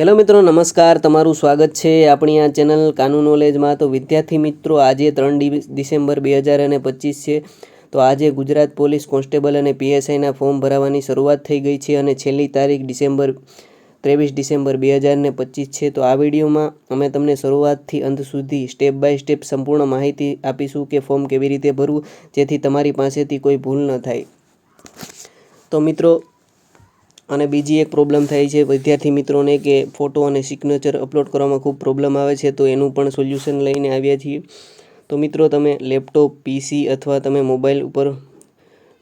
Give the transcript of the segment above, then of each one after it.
Hello મિત્રો, નમસ્કાર. તમારું સ્વાગત છે આપણી આ ચેનલ કાનૂન નોલેજમાં. તો વિદ્યાર્થી મિત્રો, આજે ત્રણ ડિસેમ્બર બે હજાર અને પચીસ છે. તો આજે ગુજરાત પોલીસ કોન્સ્ટેબલ અને પીએસઆઈના ફોર્મ ભરાવાની શરૂઆત થઈ ગઈ છે અને છેલ્લી તારીખ ડિસેમ્બર, ત્રેવીસ ડિસેમ્બર બે હજાર ને પચીસ છે. તો આ વિડીયોમાં અમે તમને શરૂઆતથી અંત સુધી સ્ટેપ બાય સ્ટેપ સંપૂર્ણ માહિતી આપીશું કે ફોર્મ કેવી રીતે ભરવું, જેથી તમારી પાસેથી કોઈ ભૂલ ન થાય. તો મિત્રો અને બીજી એક પ્રોબ્લેમ થાય છે, વિદ્યાર્થી મિત્રોને કે ફોટો અને સિગ્નેચર અપલોડ કરવામાં ખૂબ પ્રોબ્લેમ આવે છે, તો એનું પણ સોલ્યુશન લઈને આવ્યા છીએ. તો મિત્રો, તમે લેપટોપ પીસી અથવા તમે મોબાઈલ ઉપર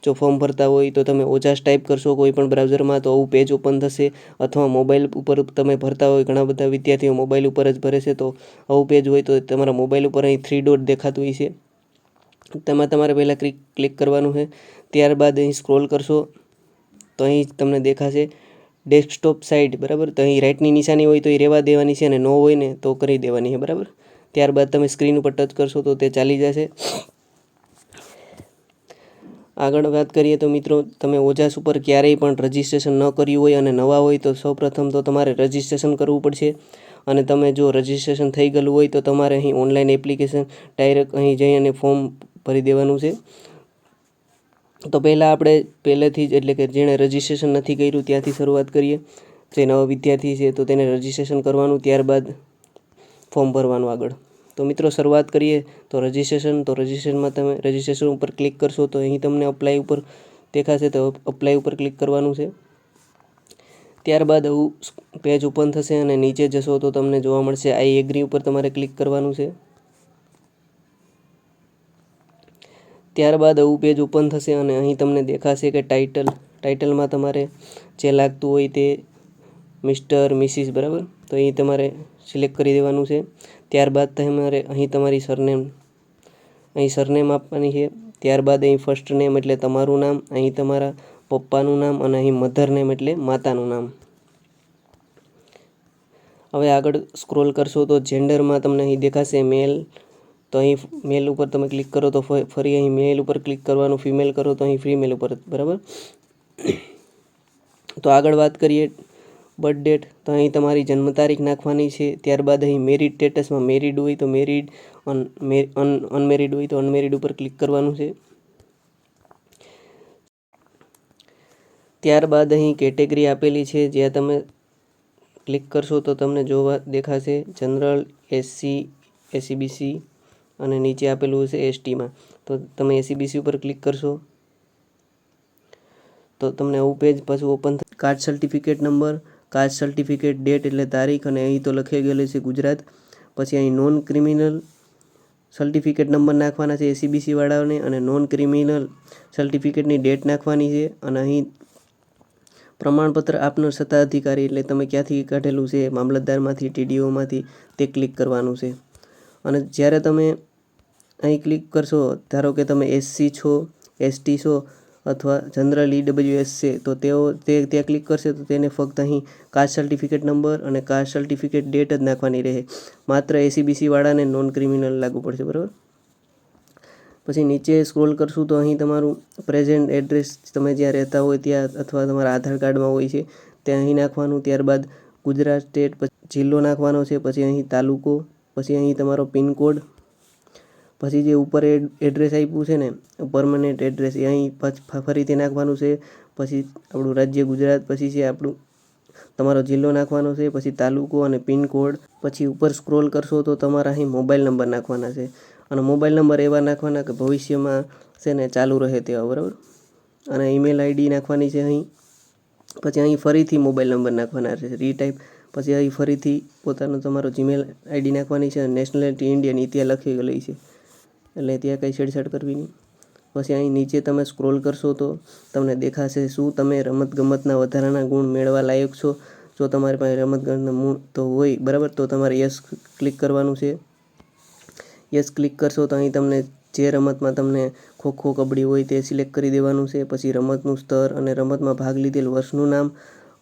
જો ફોર્મ ભરતા હોય તો તમે ઓજાસ ટાઈપ કરશો, કોઈ પણ બ્રાઉઝરમાં તો આવું પેજ ઓપન થશે. અથવા મોબાઈલ ઉપર તમે ભરતા હોય, ઘણા બધા વિદ્યાર્થીઓ મોબાઈલ ઉપર જ ભરે છે, તો આવું પેજ હોય તો તમારા મોબાઈલ ઉપર અહીં થ્રી ડોટ દેખાતું હોય છે તેમાં તમારે પહેલાં ક્લિક ક્લિક કરવાનું છે. ત્યારબાદ અહીં સ્ક્રોલ કરશો. તો અહીં તમને દેખાશે ડેસ્કટોપ સાઇડ બરાબર? તો અહીં રાઇટની નિશાની હોય તો એ રહેવા દેવાની છે અને ન હોય ને તો કરી દેવાની છે, બરાબર? ત્યારબાદ તમે સ્ક્રીન ઉપર ટચ કરશો તો તે ચાલી જશે. આગળ વાત કરીએ તો મિત્રો, તમે ઓજાસ ઉપર ક્યારેય પણ રજિસ્ટ્રેશન ન કર્યું હોય અને નવા હોય તો સૌપ્રથમ તો તમારે રજિસ્ટ્રેશન કરવું પડશે. અને તમે જો રજિસ્ટ્રેશન થઈ ગયેલું હોય તો તમારે અહીં ઓનલાઈન એપ્લિકેશન ડાયરેક્ટ અહીં જઈ અને ફોર્મ ભરી દેવાનું છે. તો પહેલાં આપણે પહેલેથી જ, એટલે કે જેણે રજિસ્ટ્રેશન નથી કર્યું, ત્યાંથી શરૂઆત કરીએ. જે નવા વિદ્યાર્થી છે, તો તેને રજિસ્ટ્રેશન કરવાનું, ત્યારબાદ ફોર્મ ભરવાનું આગળ. તો મિત્રો, શરૂઆત કરીએ તો રજિસ્ટ્રેશન તો રજિસ્ટ્રેશનમાં તમે રજિસ્ટ્રેશન ઉપર ક્લિક કરશો, તો અહીં તમને અપ્લાય ઉપર દેખાશે, તો અપ્લાય ઉપર ક્લિક કરવાનું છે. ત્યારબાદ આવું પેજ ઓપન થશે અને નીચે જશો, તો તમને જોવા મળશે આઈ એગ્રી ઉપર તમારે ક્લિક કરવાનું છે. ત્યારબાદ આવું પેજ ઓપન થશે અને અહીં તમને દેખાશે કે ટાઇટલ ટાઇટલમાં તમારે જે લાગતું હોય તે મિસ્ટર મિસિસ બરાબર? તો અહીં તમારે સિલેક્ટ કરી દેવાનું છે. ત્યારબાદ તમારે અહીં તમારી સરનેમ અહીં સરનેમ આપવાની છે. ત્યારબાદ અહીં ફર્સ્ટ નેમ એટલે તમારું નામ, અહીં તમારા પપ્પાનું નામ અને અહીં મધર નેમ એટલે માતાનું નામ. હવે આગળ સ્ક્રોલ કરશો તો જેન્ડરમાં તમને અહીં દેખાશે મેલ તો અહીં મેલ ઉપર તમે ક્લિક કરો તો ફરી અહીં મેલ ઉપર ક્લિક કરવાનું ફિમેલ કરો તો અહીં ફિમેલ ઉપર, બરાબર? તો આગળ વાત કરીએ બર્થ ડેટ તો અહીં તમારી જન્મ તારીખ નાખવાની છે. ત્યારબાદ અહીં મેરિડ સ્ટેટસમાં મેરિડ હોય તો મેરિડ અન અનમેરિડ હોય તો અનમેરિડ ઉપર ક્લિક કરવાનું છે. ત્યારબાદ અહીં કેટેગરી આપેલી છે. જ્યાં તમે ક્લિક કરશો તો તમને જોવા દેખાશે જનરલ એસસી એસીબીસી અને નીચે આપેલું હશે એસટીમાં તો તમે એસીબીસી ઉપર ક્લિક કરશો. તો તમને આવું પેજ પાછું open caste certificate number caste certificate date એટલે તારીખ અને અહીં તો લખી ગયેલું છે ગુજરાત. પછી અહીં નોન ક્રિમિનલ સર્ટિફિકેટ નંબર નાખવાના છે એસીબીસી વાળાઓને અને નોન ક્રિમિનલ સર્ટિફિકેટની ડેટ નાખવાની છે. અને અહીં પ્રમાણપત્ર આપનો સત્તાધિકારી એટલે તમે ક્યાંથી કાઢેલું છે, મામલતદારમાંથી ટીડીઓમાંથી તે ક્લિક કરવાનું છે. અને જ્યારે તમે અહીં ક્લિક કરશો, ધારો કે તમે એસસી છો એસટી છો અથવા જનરલ ઈડબ્લ્યુએસ છે, તો તેઓ તે ત્યાં ક્લિક કરશે તો તેને ફક્ત અહીં કાસ્ટ સર્ટિફિકેટ નંબર અને કાસ્ટ સર્ટિફિકેટ ડેટ જ નાખવાની રહે. માત્ર એસીબીસીવાળાને નોન ક્રિમિનલ લાગુ પડશે, બરાબર? પછી નીચે સ્ક્રોલ કરશું તો અહીં તમારું પ્રેઝન્ટ એડ્રેસ તમે જ્યાં રહેતા હોય ત્યાં અથવા તમારા આધાર કાર્ડમાં હોય છે, ત્યાં અહીં નાખવાનું, ત્યારબાદ ગુજરાત સ્ટેટ પછી જિલ્લો નાખવાનો છે, પછી અહીં તાલુકો, પછી અહીં તમારો પિનકોડ પછી જે ઉપર એડ- એડ્રેસ આપ્યું છે ને પરમનન્ટ એડ્રેસ એ અહીં ફરીથી નાખવાનું છે. પછી આપણું રાજ્ય ગુજરાત, પછી છે આપણું, તમારો જિલ્લો નાખવાનો છે, પછી તાલુકો અને પિનકોડ પછી ઉપર સ્ક્રોલ કરશો તો તમારા અહીં મોબાઈલ નંબર નાખવાના છે. અને મોબાઈલ નંબર એવા નાખવાના કે ભવિષ્યમાં છે ને ચાલુ રહે તેવા, બરાબર? અને ઈમેલ આઈડી નાખવાની છે અહીં. પછી અહીં ફરીથી મોબાઈલ નંબર નાખવાના છે રીટાઈપ પછી અહીં ફરીથી પોતાનો તમારો જીમેલ આઈડી નાખવાની છે અને નેશનલિટી ઇન્ડિયન ઇતિહાસ લખી ગયેલી છે. એટલે ત્યાં કંઈ છેડછાડ કરવી નહીં. પછી અહીં નીચે તમે સ્ક્રોલ કરશો તો તમને દેખાશે શું તમે રમતગમતના વધારાના ગુણ મેળવવા લાયક છો. જો તમારી પાસે રમતગમતના ગુણ તો હોય, બરાબર? તો તમારે યસ ક્લિક કરવાનું છે. યસ ક્લિક કરશો તો અહીં તમને જે રમતમાં તમને ખો ખો કબડ્ડી હોય તે સિલેક્ટ કરી દેવાનું છે. પછી રમતનું સ્તર અને રમતમાં ભાગ લીધેલ વર્ષનું નામ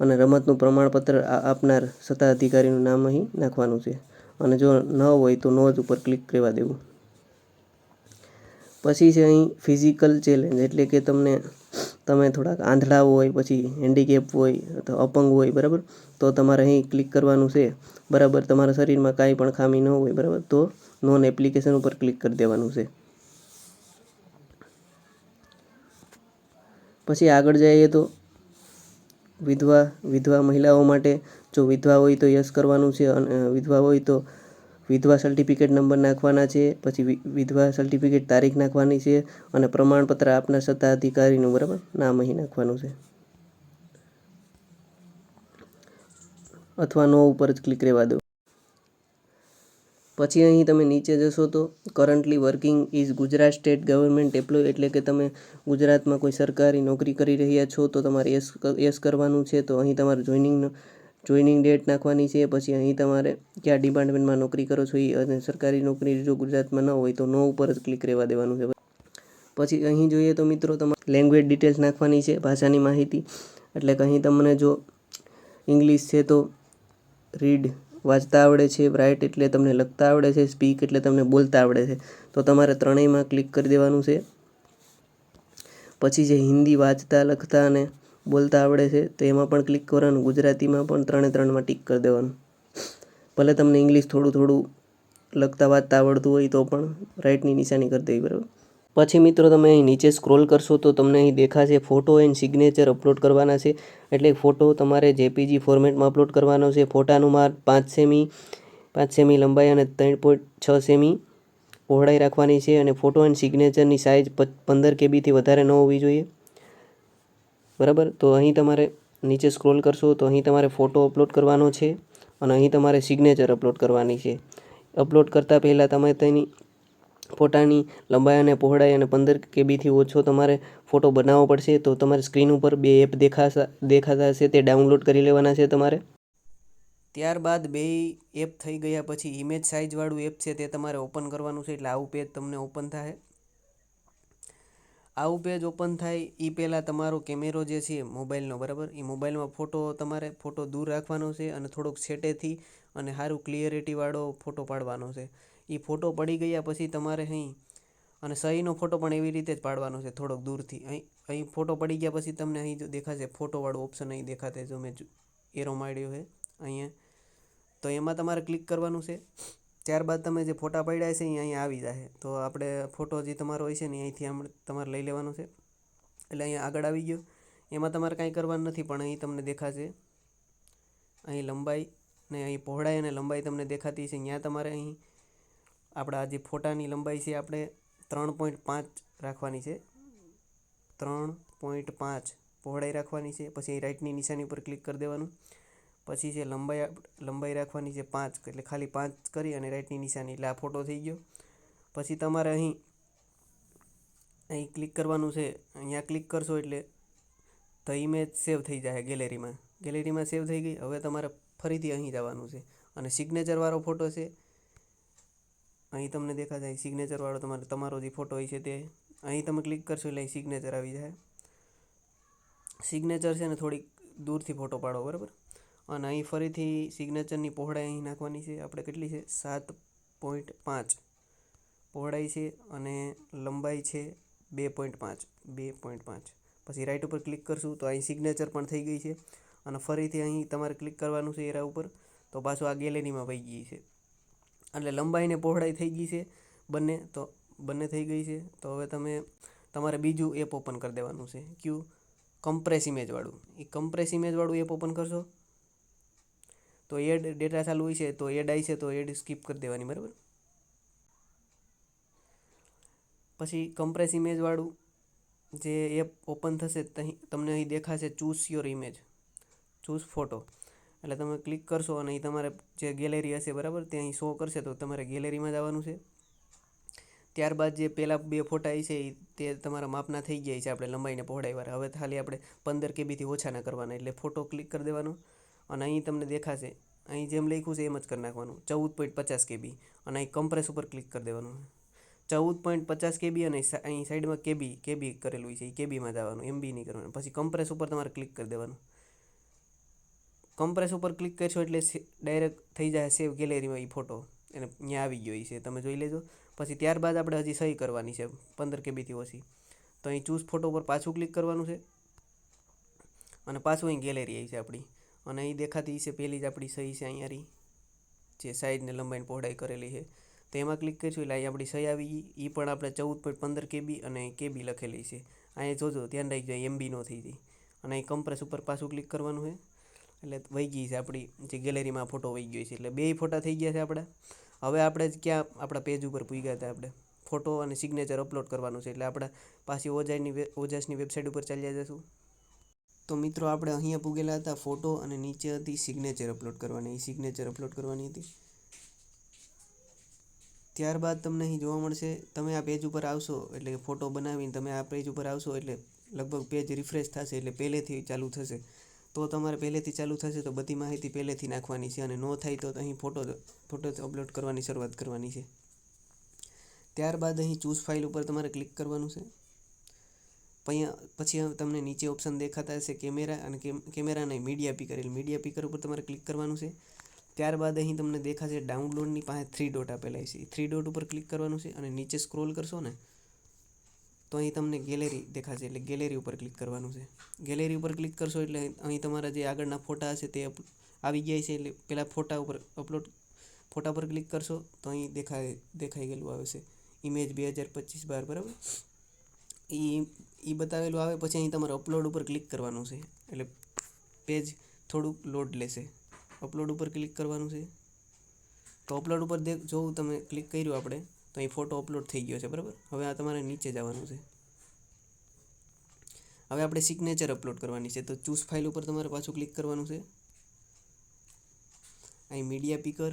અને રમતનું પ્રમાણપત્ર આપનાર સત્તાધિકારીનું નામ અહીં નાખવાનું છે. અને જો ન હોય તો નો જ ઉપર ક્લિક કરવા દેવું. પછી છે અહીં ફિઝિકલ ચેલેન્જ એટલે કે તમને, તમે થોડાક આંધળા હોય, પછી હેન્ડીકેપ હોય, અથવા અપંગ હોય, બરાબર? તો તમારે અહીં ક્લિક કરવાનું છે. બરાબર, તમારા શરીરમાં કાંઈ પણ ખામી ન હોય, બરાબર? તો નોન એપ્લિકેશન ઉપર ક્લિક કરી દેવાનું છે. પછી આગળ જઈએ તો વિધવા વિધવા મહિલાઓ માટે જો વિધવા હોય તો યસ કરવાનું છે અને, વિધવા હોય તો વિધવા સર્ટિફિકેટ નંબર નાખવાના છે, પછી વિધવા સર્ટિફિકેટ તારીખ નાખવાની છે અને પ્રમાણપત્ર આપનાર સત્તાધિકારીનું, બરાબર? નામ અહીં નાખવાનું છે. અથવા નો ઉપર જ ક્લિક રહેવા દો. પછી અહીં તમે નીચે જશો તો currently working is Gujarat state government employ એટલે કે તમે ગુજરાતમાં કોઈ સરકારી નોકરી કરી રહ્યા છો તો તમારે એસ એસ કરવાનું છે, તો અહીં તમારે જોઈનિંગ જોઈનિંગ ડેટ નાખવાની છે, પછી અહીં તમારે કયા ડિપાર્ટમેન્ટમાં નોકરી કરો છો એ અને સરકારી નોકરી જો ગુજરાતમાં ન હોય તો નો ઉપર જ ક્લિક રહેવા દેવાનું છે. પછી અહીં જોઈએ તો મિત્રો તમારે લેંગ્વેજ ડિટેલ્સ નાખવાની છે, ભાષાની માહિતી. એટલે કે અહીં તમને જો ઇંગ્લિશ છે તો રીડ વાંચતા આવડે છે રાઇટ એટલે તમને લખતા આવડે છે સ્પીક એટલે તમને બોલતા આવડે છે. તો તમારે ત્રણેયમાં ક્લિક કરી દેવાનું છે. પછી જે હિન્દી વાંચતા, લખતા અને બોલતા આવડે છે, તો એમાં પણ ક્લિક કરવાનું. ગુજરાતીમાં પણ ત્રણે ત્રણમાં ટીક કરી દેવાનું. ભલે તમને ઇંગ્લિશ થોડું થોડું લખતા વાંચતા આવડતું હોય તો પણ રાઇટની નિશાની કરી દેવી બરાબર. પછી મિત્રો તમે અહીં નીચે સ્ક્રોલ કરશો તો તમને અહીં દેખાશે ફોટો એન્ડ સિગ્નેચર અપલોડ કરવાના છે. એટલે ફોટો તમારે જેપીજી ફોર્મેટમાં અપલોડ કરવાનો છે. ફોટાનું માર પાંચ સેમી પાંચ સેમી લંબાઈ અને ત્રણ પોઈન્ટ છ સેમી પહોળાઈ રાખવાની છે અને ફોટો એન્ડ સિગ્નેચરની સાઇઝ પંદર કેબીથી વધારે ન હોવી જોઈએ. બરાબર? તો અહીં તમારે નીચે સ્ક્રોલ કરશો તો અહીં તમારે ફોટો અપલોડ કરવાનો છે અને અહીં તમારે સિગ્નેચર અપલોડ કરવાની છે. અપલોડ કરતાં પહેલાં તમે તેની ફોટાની લંબાઈ અને પહોળાઈ અને પંદર કેબીથી ઓછો તમારે ફોટો બનાવવો પડશે તો તમારે સ્ક્રીન ઉપર બે એપ દેખાશે, દેખાતા હશે, તે ડાઉનલોડ કરી લેવાના છે તમારે. ત્યારબાદ બે એપ થઈ ગયા પછી ઇમેજ સાઇઝવાળું એપ છે તે તમારે ઓપન કરવાનું છે એટલે આવું પેજ તમને ઓપન થાય. આવું પેજ ઓપન થાય એ પહેલાં તમારો કેમેરો જે છે મોબાઈલનો બરાબર? એ મોબાઈલમાં ફોટો તમારે ફોટો દૂર રાખવાનો છે અને થોડોક છેટેથી અને સારું ક્લિયરિટીવાળો ફોટો પાડવાનો છે. એ ફોટો પડી ગયા પછી તમારે અહીં અને સહીનો ફોટો પણ એવી રીતે જ પાડવાનો છે, થોડોક દૂરથી. અહીં અહીં ફોટો પડી ગયા પછી તમને અહીં જો દેખાશે ફોટોવાળું ઓપ્શન અહીં દેખાતે જો મેં એરો માર્યો છે, અહીંયા. તો એમાં તમારે ક્લિક કરવાનું છે. ત્યારબાદ તમે જે ફોટા પડ્યા છે એ અહીંયા આવી જશે તો આપણે ફોટો જે તમારો હોય છે ને અહીંથી આમ તમારે લઈ લેવાનો છે. એટલે અહીંયા આગળ આવી ગયો. એમાં તમારે કાંઈ કરવાનું નથી, પણ અહીં તમને દેખાશે. અહીં લંબાઈ ને અહીં પહોળાઈ અને લંબાઈ તમને દેખાતી છે. ત્યાં તમારે અહીં આપણા જે ફોટાની લંબાઈ છે આપણે ત્રણ પોઈન્ટ પાંચ રાખવાની છે. ત્રણ પોઈન્ટ પાંચ પહોળાઈ રાખવાની છે. પછી અહીં રાઈટની નિશાની ઉપર ક્લિક કરી દેવાનું. પછી છે લંબાઈ લંબાઈ રાખવાની છે પાંચ, એટલે ખાલી પાંચ કરી અને રાઈટની નિશાની, એટલે આ ફોટો થઈ ગયો. પછી તમારે અહીં અહીં ક્લિક કરવાનું છે, અહીંયા ક્લિક કરશો એટલે તો ઇમેજ સેવ થઈ જાય ગેલેરીમાં. ગેલેરીમાં સેવ થઈ ગઈ, હવે તમારે ફરીથી અહીં જવાનું છે. અને સિગ્નેચરવાળો ફોટો છે. અહીં તમને દેખા જાય સિગ્નેચરવાળો તમારે, તમારો જે ફોટો હોય છે તે. અહીં તમે ક્લિક કરશો એટલે અહીં સિગ્નેચર આવી જાય સિગ્નેચર છે ને થોડીક દૂરથી ફોટો પાડો, બરાબર? અને અહીં ફરીથી સિગ્નેચરની પહોળાઈ અહીં નાખવાની છે. આપણે કેટલી છે? સાત પોઈન્ટ પાંચ. પહોળાઈ છે અને લંબાઈ છે બે પોઈન્ટ પાંચ. બે પોઈન્ટ પાંચ. પછી રાઈટ ઉપર ક્લિક કરશું તો અહીં સિગ્નેચર પણ થઈ ગઈ છે. અને ફરીથી અહીં તમારે ક્લિક કરવાનું છે એરા ઉપર તો પાછું આ ગેલેરીમાં વહી ગઈ છે. એટલે લંબાઈ ને પહોળાઈ થઈ ગઈ છે બંને. તો બંને થઈ ગઈ છે. તો હવે તમે તમારે બીજું એપ ઓપન કરી દેવાનું છે. કયું કમ્પ્રેસ ઇમેજવાળું એ કમ્પ્રેસ ઇમેજવાળું એપ ઓપન કરશો તો એડ ડેટા ચાલુ હોય છે તો એડ આવી છે તો એડ સ્કીપ કરી દેવાની, બરાબર? પછી કમ્પ્રેસ ઇમેજવાળું જે એપ ઓપન થશે તમને અહીં દેખાશે choose your image choose photo એટલે તમે ક્લિક કરશો અને અહીં તમારે જે ગેલેરી હશે, બરાબર, તે અહીં શો કરશે તો તમારે ગેલેરીમાં જવાનું છે. ત્યારબાદ જે પહેલાં બે ફોટા છે એ તે તમારા માપના થઈ ગયા છે આપણે લંબાઈને પહોળાઈવાળા હવે ખાલી આપણે પંદર કેબીથી ઓછાના કરવાના, એટલે ફોટો ક્લિક કરી દેવાનો. અને અહીં તમને દેખાશે. અહીં જેમ લખ્યું છે એમ જ કરી નાખવાનું. ચૌદ પોઈન્ટ પચાસ કેબી. અને અહીં કમ્પ્રેસ ઉપર ક્લિક કરી દેવાનું. ચૌદ પોઈન્ટ પચાસ કેબી અને અહીં સાઈડમાં કેબી કેબી કરેલું છે. એ કેબીમાં જવાનું. એમબી નહીં કરવાનું. પછી કમ્પ્રેસ ઉપર તમારે ક્લિક કરી દેવાનું. કમ્પ્રેસ ઉપર ક્લિક કરશો એટલે ડાયરેક્ટ થઈ જાય સેવ ગેલેરીમાં એ ફોટો એને ત્યાં આવી ગયો છે. તમે જોઈ લેજો. પછી ત્યારબાદ આપણે હજી સહી કરવાની છે. પંદર કેબીથી ઓછી. તો અહીં ચૂઝ ફોટો ઉપર પાછું ક્લિક કરવાનું છે. અને પાછું અહીં ગેલેરી આવી છે આપણી. અને અહીં દેખાતી છે પહેલી જ આપણી સહી છે અહીંયારી જે સાઈઝને લંબાઈને પહોળાઈ કરેલી છે. તો એમાં ક્લિક કરીશું એટલે અહીં આપણી સહી આવી ગઈ. એ પણ આપણે ચૌદ પોઈન્ટ પંદર કેબી અને કેબી લખેલી છે. અહીંયા જોજો, ધ્યાન રાખજો એમબી નો થઈ હતી અને અહીં કમ્પ્રેસ ઉપર પાછું ક્લિક કરવાનું છે. એટલે વહી ગઈ છે આપણી જે ગેલેરીમાં ફોટો વહી ગયો છે. એટલે બે ફોટા થઈ ગયા છે આપણા હવે આપણે જ ક્યાં આપણા પેજ ઉપર પૂગ્યા હતા આપણે ફોટો અને સિગ્નેચર અપલોડ કરવાનું છે. એટલે આપણે પાછી ઓજાની ઓજાસની વેબસાઇટ ઉપર ચાલ્યા જશું. તો મિત્રો આપણે અહીંયા પૂગેલા હતા ફોટો અને નીચે હતી સિગ્નેચર અપલોડ કરવાની. સિગ્નેચર અપલોડ કરવાની હતી. ત્યારબાદ તમને અહીં જોવા મળશે, તમે આ પેજ ઉપર આવશો એટલે ફોટો બનાવીને તમે આ પેજ ઉપર આવશો એટલે લગભગ પેજ રિફ્રેશ થશે એટલે પહેલેથી ચાલુ થશે. તો તમારે પહેલેથી ચાલુ થશે તો બધી માહિતી પહેલેથી નાખવાની છે અને ન થાય તો અહીં ફોટો ફોટો અપલોડ કરવાની શરૂઆત કરવાની છે. ત્યારબાદ અહીં ચૂઝ ફાઇલ ઉપર તમારે ક્લિક કરવાનું છે. પછી તમને નીચે ઓપ્શન દેખાતા હશે કેમેરા અને કેમેરા નહીં મીડિયા પીકર એટલે મીડિયા પીકર ઉપર તમારે ક્લિક કરવાનું છે. ત્યારબાદ અહીં તમને દેખાશે ડાઉનલોડની પાસે થ્રી ડોટ આપેલા છે. થ્રી ડોટ ઉપર ક્લિક કરવાનું છે અને નીચે સ્ક્રોલ કરશો ને, તો અહીં તમને ગેલેરી દેખાશે. એટલે ગેલેરી ઉપર ક્લિક કરવાનું છે. ગેલેરી ઉપર ક્લિક કરશો એટલે અહીં તમારા જે આગળના ફોટા હશે તે આવી ગયા છે. એટલે પહેલાં ફોટા ઉપર અપલોડ ફોટા પર ક્લિક કરશો તો અહીં દેખાય, દેખાઈ ગયેલું આવશે ઇમેજ બે હજાર પચીસ બાર, બરાબર? એ એ બતાવેલું આવે, પછી અહીં તમારે અપલોડ ઉપર ક્લિક કરવાનું છે. એટલે પેજ થોડુંક લોડ લેશે. અપલોડ ઉપર ક્લિક કરવાનું છે. તો અપલોડ ઉપર દેખ જોવું તમે ક્લિક કર્યું આપણે, તો અહીં ફોટો અપલોડ થઈ ગયો છે, બરાબર? હવે આ તમારે નીચે જવાનું છે. હવે આપણે સિગ્નેચર અપલોડ કરવાની છે. તો ચૂઝ ફાઇલ ઉપર તમારે પાછું ક્લિક કરવાનું છે. અહીં મીડિયા પીકર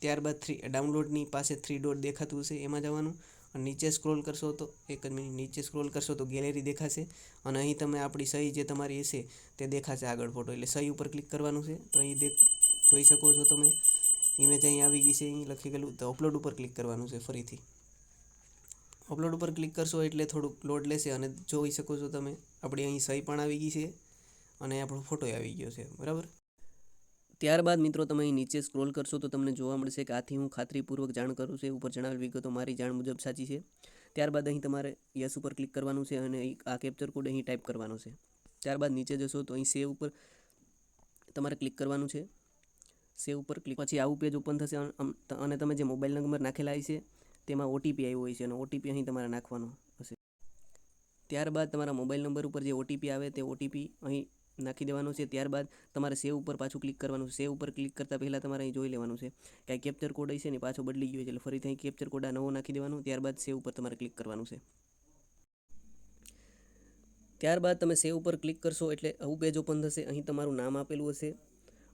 ત્યારબાદ થ્રી ડાઉનલોડની પાસે થ્રી ડોટ દેખાતું હશે, એમાં જવાનું. નીચે સ્ક્રોલ કરશો તો, એક જ મિનિટ નીચે સ્ક્રોલ કરશો તો ગેલેરી દેખાશે અને અહીં તમે આપણી સહી જે તમારી હશે તે દેખાશે આગળ ફોટો એટલે સહી ઉપર ક્લિક કરવાનું છે તો અહીં દેખ, જોઈ શકો છો તમે. ઇમેજ અહીં આવી ગઈ છે, અહીં લખી ગયેલું. તો અપલોડ ઉપર ક્લિક કરવાનું છે ફરીથી. અપલોડ ઉપર ક્લિક કરશો એટલે થોડુંક લોડ લેશે અને જોઈ શકો છો તમે. આપણી અહીં સહી પણ આવી ગઈ છે અને આપણો ફોટો આવી ગયો છે. બરાબર? ત્યારબાદ મિત્રો તમે અહીં નીચે સ્ક્રોલ કરશો તો તમને જોવા મળશે કે આથી હું ખાતરીપૂર્વક જાણ કરું છું ઉપર જણાવેલ વિગતો મારી જાણ મુજબ સાચી છે. ત્યારબાદ અહીં તમારે યસ ઉપર ક્લિક કરવાનું છે અને આ કેપ્ચર કોડ અહીં ટાઈપ કરવાનો છે. ત્યારબાદ નીચે જશો તો અહીં સેવ ઉપર તમારે ક્લિક કરવાનું છે. સેવ ઉપર ક્લિક પછી આવું પેજ ઓપન થશે અને તમે જે મોબાઈલ નંબર નાખેલા છે તેમાં ઓટીપી આવ્યો હોય છે અને ઓટીપી અહીં તમારે નાખવાનો હશે. ત્યારબાદ તમારા મોબાઈલ નંબર ઉપર જે ઓટીપી આવે તે ઓટીપી અહીં નાખી દેવાનો છે. ત્યારબાદ તમારે સેવ ઉપર પાછું ક્લિક કરવાનું છે. સેવ ઉપર ક્લિક કરતાં પહેલાં તમારે અહીં જોઈ લેવાનું છે કે આ કેપ્ચર કોડ છે ને પાછો બદલી ગયો છે. એટલે ફરીથી અહીં કેપ્ચર કોડ આ નવો નાખી દેવાનો. ત્યારબાદ સેવ ઉપર તમારે ક્લિક કરવાનું છે. ત્યારબાદ તમે સેવ ઉપર ક્લિક કરશો એટલે આવું પેજ ઓપન થશે. અહીં તમારું નામ આપેલું હશે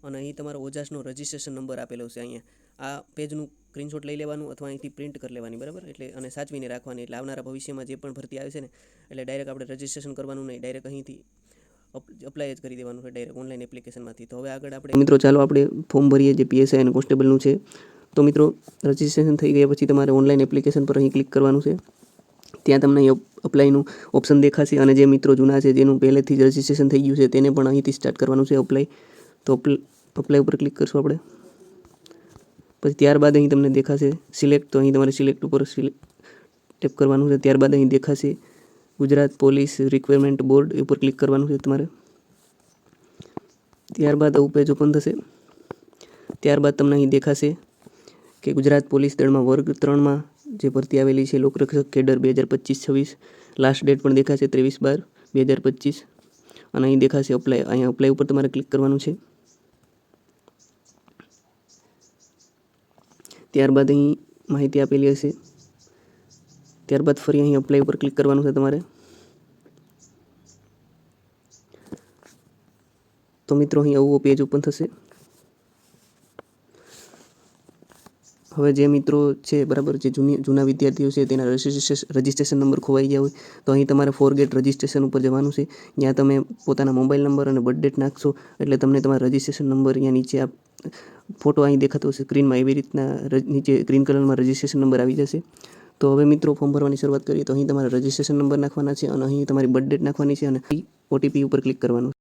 અને અહીં તમારો ઓજાસનો રજિસ્ટ્રેશન નંબર આપેલો છે અહીંયા. આ પેજનું સ્ક્રીનશોટ લઈ લેવાનું અથવા અહીંથી પ્રિન્ટ કરી લેવાની, બરાબર? એટલે અને સાચવીને રાખવાની. એટલે આવનારા ભવિષ્યમાં જે પણ ભરતી આવે છે ને, એટલે ડાયરેક્ટ આપણે રજિસ્ટ્રેશન કરવાનું નહીં. ડાયરેક્ટ અહીંથી અપ્લાય જ કરી દેવાનું છે ડાયરેક્ટ ઓનલાઈન એપ્લિકેશનમાંથી તો હવે આગળ આપણે મિત્રો, ચાલો આપણે ફોર્મ ભરીએ જે પીએસઆઈ અને કોન્સ્ટેબલનું છે. તો મિત્રો રજિસ્ટ્રેશન થઈ ગયા પછી તમારે ઓનલાઈન એપ્લિકેશન પર અહીં ક્લિક કરવાનું છે. ત્યાં તમને અપ્લાયનું ઓપ્શન દેખાશે અને જે મિત્રો જૂના છે, જેનું પહેલેથી જ રજિસ્ટ્રેશન થઈ ગયું છે, તેને પણ અહીંથી સ્ટાર્ટ કરવાનું છે અપ્લાય તો અપ્લાય ઉપર ક્લિક કરશું આપણે. પછી ત્યારબાદ અહીં તમને દેખાશે સિલેક્ટ તો અહીં તમારે સિલેક્ટ ઉપર ટેપ કરવાનું છે. ત્યારબાદ અહીં દેખાશે ગુજરાત પોલીસ રિક્વાયરમેન્ટ બોર્ડ ઉપર ક્લિક કરવાનું છે તમારે. ત્યારબાદ આવું પેજ ઓપન થશે. ત્યારબાદ તમને અહીં દેખાશે કે ગુજરાત પોલીસ દળમાં વર્ગ ત્રણમાં જે ભરતી આવેલી છે લોકરક્ષક કેડર બે હજાર પચીસ છવ્વીસ લાસ્ટ ડેટ પણ દેખાશે ત્રેવીસ બાર બે હજાર પચીસ અને અહીં દેખાશે અપ્લાય અહીંયા અપ્લાય ઉપર તમારે ક્લિક કરવાનું છે. ત્યારબાદ અહીં માહિતી આપેલી હશે ત્યારબાદ ફરી અહીં અપ્લાય ઉપર ક્લિક કરવાનું છે તમારે. તો મિત્રો, અહીં આવું પેજ ઓપન થશે. હવે જે મિત્રો છે, બરાબર, જે જૂની જૂના વિદ્યાર્થીઓ છે, તેના રજિસ્ટ્રેશન રજિસ્ટ્રેશન નંબર ખોવાઈ ગયા હોય, તો અહીં તમારે ફોરગેટ રજિસ્ટ્રેશન ઉપર જવાનું છે. ત્યાં તમે પોતાના મોબાઈલ નંબર અને બર્થ ડેટ નાખશો, એટલે તમને તમારા રજિસ્ટ્રેશન નંબર અહીંયા નીચે આપ ફોટો અહીં દેખાતો હશે. સ્ક્રીનમાં એવી રીતના નીચે ગ્રીન કલરમાં રજિસ્ટ્રેશન નંબર આવી જશે. તો હવે મિત્રો ફોર્મ ભરવાની શરૂઆત કરીએ તો અહીં તમારે રજિસ્ટ્રેશન નંબર નાખવાના છે અને અહીં તમારી બર્થ ડેટ નાખવાની છે અને ઓટીપી ઉપર ક્લિક કરવાનું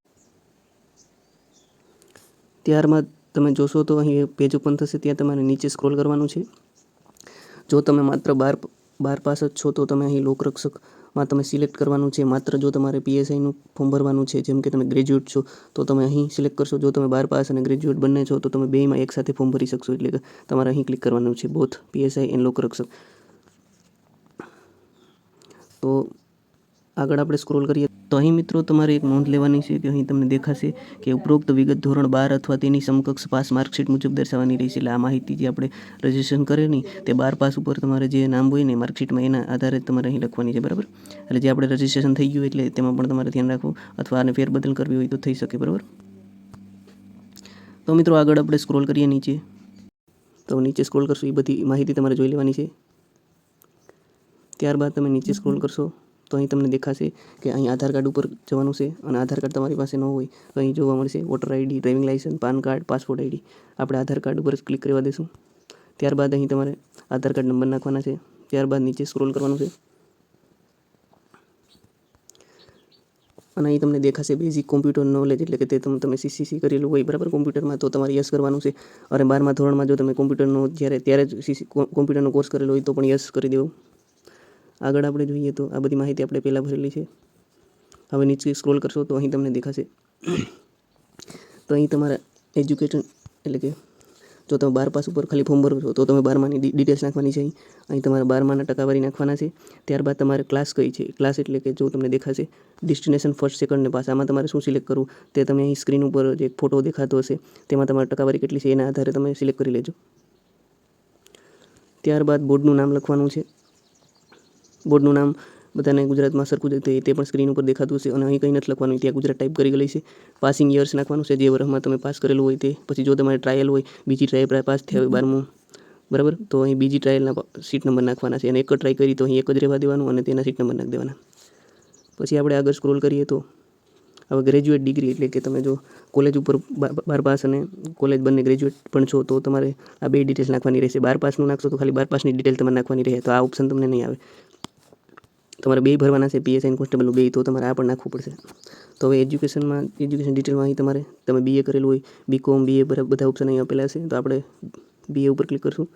ત્યારબાદ તમે જોશો તો અહીં પેજ ઓપન થશે, ત્યાં તમારે નીચે સ્ક્રોલ કરવાનું છે. જો તમે માત્ર બાર બાર પાસ જ છો તો તમે અહીં લોકરક્ષકમાં તમે સિલેક્ટ કરવાનું છે. માત્ર જો તમારે પીએસઆઈનું ફોર્મ ભરવાનું છે, જેમ કે તમે ગ્રેજ્યુએટ છો, તો તમે અહીં સિલેક્ટ કરશો. જો તમે બાર પાસ અને ગ્રેજ્યુએટ બંને છો, તો તમે બેમાં એકસાથે ફોર્મ ભરી શકશો. એટલે કે તમારે અહીં ક્લિક કરવાનું છે. બોથ પીએસઆઈ એન્ડ લોકરક્ષક. તો આગળ આપણે સ્ક્રોલ કરીએ. તો અહીં મિત્રો તમારે એક નોંધ લેવાની છે કે અહીં તમને દેખાશે કે ઉપરોક્ત વિગત ધોરણ બાર અથવા તેની સમકક્ષ પાસ માર્કશીટ મુજબ દર્શાવવાની રહેશે. એટલે આ માહિતી જે આપણે રજિસ્ટ્રેશન કરેલી તે બાર પાસ ઉપર તમારે જે નામ હોય ને માર્કશીટમાં એના આધારે તમારે અહીં લખવાની છે, બરાબર? એટલે જે આપણે રજિસ્ટ્રેશન થઈ ગયું એટલે તેમાં પણ તમારે ધ્યાન રાખવું. અથવા આને ફેરબદલ કરવી હોય તો થઈ શકે, બરાબર? તો મિત્રો આગળ આપણે સ્ક્રોલ કરીએ નીચે. તો નીચે સ્ક્રોલ કરશું, એ બધી માહિતી તમારે જોઈ લેવાની છે. ત્યારબાદ તમે નીચે સ્ક્રોલ કરશો, તો અહીં તમને દેખાશે કે અહીં આધાર કાર્ડ ઉપર જવાનું છે અને આધાર કાર્ડ તમારી પાસે ન હોય તો અહીં જોવા મળશે voter ID driving licence PAN card passport ID આપણે આધાર કાર્ડ ઉપર ક્લિક કરવા દઈશું ત્યારબાદ અહીં તમારે આધાર કાર્ડ નંબર નાખવાના છે. ત્યારબાદ નીચે સ્ક્રોલ કરવાનું છે. અને અહીં તમને દેખાશે બેઝિક કોમ્પ્યુટર નોલેજ એટલે કે તે તમે તમે સીસીસી કરેલું હોય બરાબર કોમ્પ્યુટરમાં, તો તમારે યસ કરવાનું છે. અને બારમા ધોરણમાં જો તમે કોમ્પ્યુટરનો જ્યારે, ત્યારે જ સીસી કોમ્પ્યુટરનો કોર્સ કરેલો હોય તો પણ યસ કરી દેવું. આગળ આપણે જોઈએ તો આ બધી માહિતી આપણે પહેલાં ભરેલી છે. હવે નીચે સ્ક્રોલ કરશો તો અહીં તમને દેખાશે. તો અહીં તમારા એજ્યુકેશન એટલે કે જો તમે બાર પાસ ઉપર ખાલી ફોર્મ ભરો છો તો તમે બારમાની ડિટેલ્સ નાખવાની છે અહીં. તમારે બારમાના ટકાવારી નાખવાના છે. ત્યારબાદ તમારે ક્લાસ કઈ છે? ક્લાસ એટલે કે જો તમને દેખાશે ડેસ્ટિનેશન ફર્સ્ટ સેકન્ડ ને પાસ આમાં તમારે શું સિલેક્ટ કરવું? તે તમે અહીં સ્ક્રીન ઉપર જે ફોટો દેખાતો હશે, તેમાં તમારી ટકાવારી કેટલી છે એના આધારે તમે સિલેક્ટ કરી લેજો. ત્યારબાદ બોર્ડનું નામ લખવાનું છે. બોર્ડનું નામ બધાને ગુજરાતમાં સરખું તે પણ સ્ક્રીન ઉપર દેખાતું હશે અને અહીં કંઈ નથી લખવાનું. ત્યાં ગુજરાત ટાઈપ કરી ગયેલી છે. પાસિંગ યર્સ નાખવાનું છે. જે વર્ષમાં તમે પાસ કરેલું હોય તે. પછી જો તમારે ટ્રાયલ હોય, બીજી ટ્રાયલ પાસ થયા હોય બારમું. બરાબર? તો અહીં બીજી ટ્રાયલના સીટ નંબર નાખવાના છે. અને એક જ ટ્રાય કરી, તો અહીં એક જ રહેવા દેવાનું અને તેના સીટ નંબર નાખી દેવાના. પછી આપણે આગળ સ્ક્રોલ કરીએ તો, હવે ગ્રેજ્યુએટ ડિગ્રી એટલે કે તમે જો કોલેજ ઉપર બાર પાસ અને કોલેજ બંને ગ્રેજ્યુએટ પણ છો, તો તમારે આ બે ડિટેલ્સ નાખવાની રહેશે. બાર પાસનું નાખશો તો ખાલી બાર પાસની ડિટેલ તમારે નાખવાની રહે. તો આ ઓપ્શન તમને નહીં આવે. તમારે બે ભરવાના છે પીએસઆઈ કોન્સ્ટેબલનું બે, તો તમારે આ પણ નાખવું પડશે. તો હવે એજ્યુકેશનમાં એજ્યુકેશન ડિટેલમાં અહીં તમારે, તમે બીએ કરેલું હોય બીકોમ બીએ બરાબર બધા ઓપ્શન અહીં આપેલા છે, તો આપણે બીએ ઉપર ક્લિક કરશું.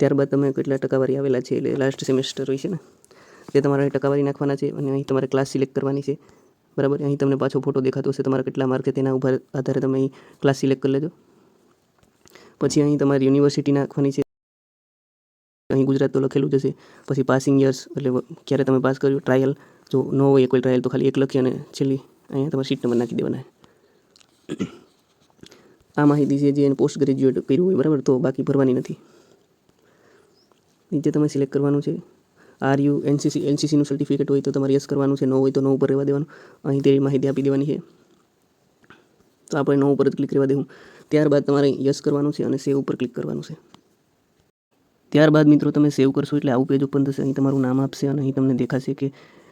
ત્યારબાદ તમે કેટલા ટકાવારી આવેલા છે, એટલે લાસ્ટ સેમેસ્ટર હોય છે ને તે તમારે ટકાવારી નાખવાના છે, અને અહીં તમારે ક્લાસ સિલેક્ટ કરવાની છે. બરાબર? અહીં તમને પાછો ફોટો દેખાતો હશે, તમારા કેટલા માર્કે તેના ઉપર આધારે તમે અહીં ક્લાસ સિલેક્ટ કરી લેજો. પછી અહીં તમારે યુનિવર્સિટી નાખવાની છે. અહીં ગુજરાત તો લખેલું જ હશે. પછી પાસિંગ યર્સ એટલે ક્યારે તમે પાસ કર્યું? ટ્રાયલ જો ન હોય કોઈ ટ્રાયલ તો ખાલી એક લખી અને છેલ્લી અહીંયા તમારે સીટ નંબર નાખી દેવાના. આ માહિતી છે જે એને પોસ્ટ ગ્રેજ્યુએટ કર્યું હોય, બરાબર? તો બાકી ભરવાની નથી. નીચે તમે સિલેક્ટ કરવાનું છે. આર યુ એનસીસી એનસીસીનું સર્ટિફિકેટ હોય તો તમારે યસ કરવાનું છે. ન હોય તો નો ઉપર રહેવા દેવાનું. અહીં તેની માહિતી આપી દેવાની છે. તો આપણે નો ઉપર જ ક્લિક કરવા દેવું. ત્યારબાદ તમારે યસ કરવાનું છે અને સેવ ઉપર ક્લિક કરવાનું છે. ત્યારબાદ મિત્રો તમે સેવ કરશો એટલે આવું પેજ ઓપન થશે, અહીં તમારું નામ આપશે અને અહીં તમને દેખાશે કે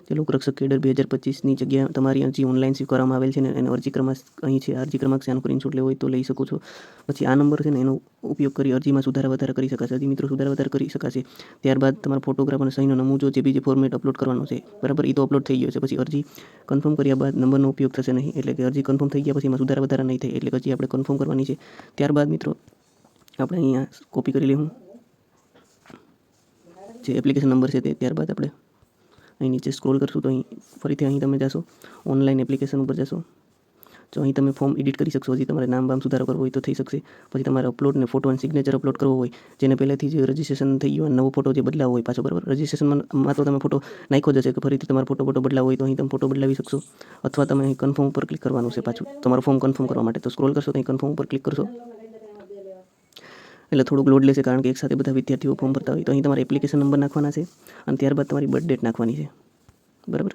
જે લોકરક્ષક કેડર બે હજાર પચીસની જગ્યા તમારી અરજી ઓનલાઈન સ્વીકારવામાં આવેલ છે ને એનો અરજી ક્રમાંક અહીં છે. અરજી ક્રમાંક છે, આનો સ્ક્રીનશોટ હોય તો લઈ શકો છો. પછી આ નંબર છે ને એનો ઉપયોગ કરી અરજીમાં સુધારા વધારા કરી શકાશે. હજી મિત્રો સુધારા વધારા કરી શકાશે. ત્યારબાદ તમારો ફોટોગ્રાફ અને સહીનો નમૂજો જે બી ફોર્મેટ અપલોડ કરવાનો છે, બરાબર? એ તો અપલોડ થઈ ગયો છે. પછી અરજી કન્ફર્મ કર્યા બાદ નંબરનો ઉપયોગ થશે નહીં, એટલે કે અરજી કન્ફર્મ થઈ ગયા પછી એમાં સુધારા વધારા નહીં થાય, એટલે પછી આપણે કન્ફર્મ કરવાની છે. ત્યારબાદ મિત્રો, આપણે અહીંયા કોપી કરી લેવું જે એપ્લિકેશન નંબર છે તે ત્યારબાદ આપણે અહીં નીચે સ્ક્રોલ કરશું તો અહીં ફરીથી અહીં તમે જશો ઓનલાઈન એપ્લિકેશન ઉપર જશો. જો અહીં તમે ફોર્મ એડિટ કરી શકશો, હજી તમારે નામ બામ સુધારો કરવો હોય તો થઈ શકશે. પછી તમારે અપલોડ ને ફોટો અને સિગ્નેચર અપલોડ કરવો હોય, જેને પહેલેથી જે રજિસ્ટ્રેશન થઈ ગયું અને નવો ફોટો જે બદલાવો હોય પાછો બરાબર. રજિસ્ટ્રેશનમાં તો તમે ફોટો નાખ્યો જશે કે ફરીથી તમારો ફોટો ફોટો બદલાવો હોય તો અહીં તમે ફોટો બદલાવી શકશો. અથવા તમે અહીં કન્ફર્મ ઉપર ક્લિક કરવાનું છે પાછું. તમારો ફોર્મ કન્ફર્મ કરવા માટે તો સ્ક્રોલ કરશો તો અહીં કન્ફર્મ ઉપર ક્લિક કરશો. એટલે થોડુંક લોડ લેશે કારણ કે એકસાથે બધા વિદ્યાર્થીઓ ફોર્મ ભરતા હોય. તો અહીં તમારે એપ્લિકેશન નંબર નાખવાના છે અને ત્યારબાદ તમારી બર્થ ડેટ નાખવાની છે. બરાબર?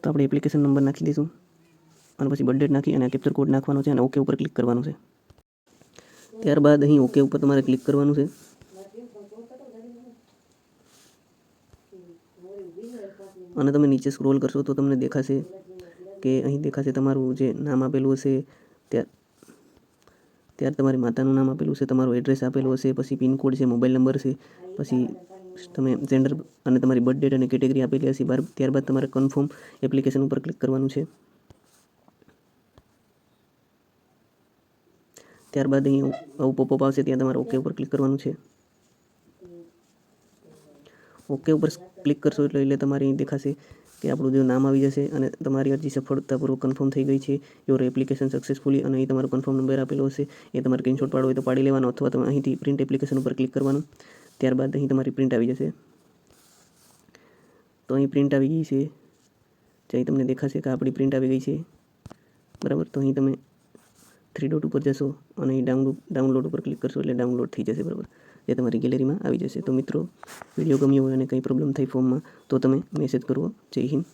તો આપણે એપ્લિકેશન નંબર નાખી દઈશું અને પછી બર્થ ડેટ નાખી અને કેપ્ચર કોડ નાખવાનો છે અને ઓકે ઉપર ક્લિક કરવાનું છે. ત્યારબાદ અહીં ઓકે ઉપર તમારે ક્લિક કરવાનું છે. અને તમે નીચે સ્ક્રોલ કરશો તો તમને દેખાશે કે અહીં દેખાશે તમારું જે નામ આપેલું હશે, ત્યાં ત્યારે તમારી માતાનું નામ આપેલું છે, તમારું એડ્રેસ આપેલું હશે, પછી પિનકોડ છે મોબાઈલ નંબર છે, પછી તમે જેન્ડર અને તમારી બર્થ ડેટ અને કેટેગરી આપેલી હશે ત્યારબાદ તમારે કન્ફર્મ એપ્લિકેશન ઉપર ક્લિક કરવાનું છે. ત્યારબાદ અહીં આવું પોપઅપ આવશે, ત્યાં તમારે ઓકે ઉપર ક્લિક કરવાનું છે. ઓકે ઉપર ક્લિક કરશો એટલે એટલે તમારે અહીં દેખાશે કે આપણું જો નામ આવી જશે અને તમારી અરજી સફળતાપૂર્વક કન્ફર્મ થઈ ગઈ છે યોર એપ્લિકેશન સક્સેસફુલી અને અહીં તમારો કન્ફર્મ નંબર આપેલો હશે, એ તમારે સ્ક્રીનશોટ પાડો હોય તો પાડી લેવાનો અથવા તમે અહીંથી પ્રિન્ટ એપ્લિકેશન ઉપર ક્લિક કરવાનું. ત્યારબાદ અહીં તમારી પ્રિન્ટ આવી જશે. તો અહીં પ્રિન્ટ આવી ગઈ છે. જે અહીં તમને દેખાશે કે આપણી પ્રિન્ટ આવી ગઈ છે. બરાબર? તો અહીં તમે થ્રી ડોટ ઉપર જશો અને અહીં ડાઉનલોડ ડાઉનલોડ ઉપર ક્લિક કરશો એટલે ડાઉનલોડ થઈ જશે, બરાબર? જે તમારી ગેલેરીમાં આવી જશે. તો મિત્રો, વીડિયો ગમ્યો હોય અને કંઈ પ્રોબ્લેમ થઈ ફોર્મમાં તો તમે મેસેજ કરવો. જય હિન્દ.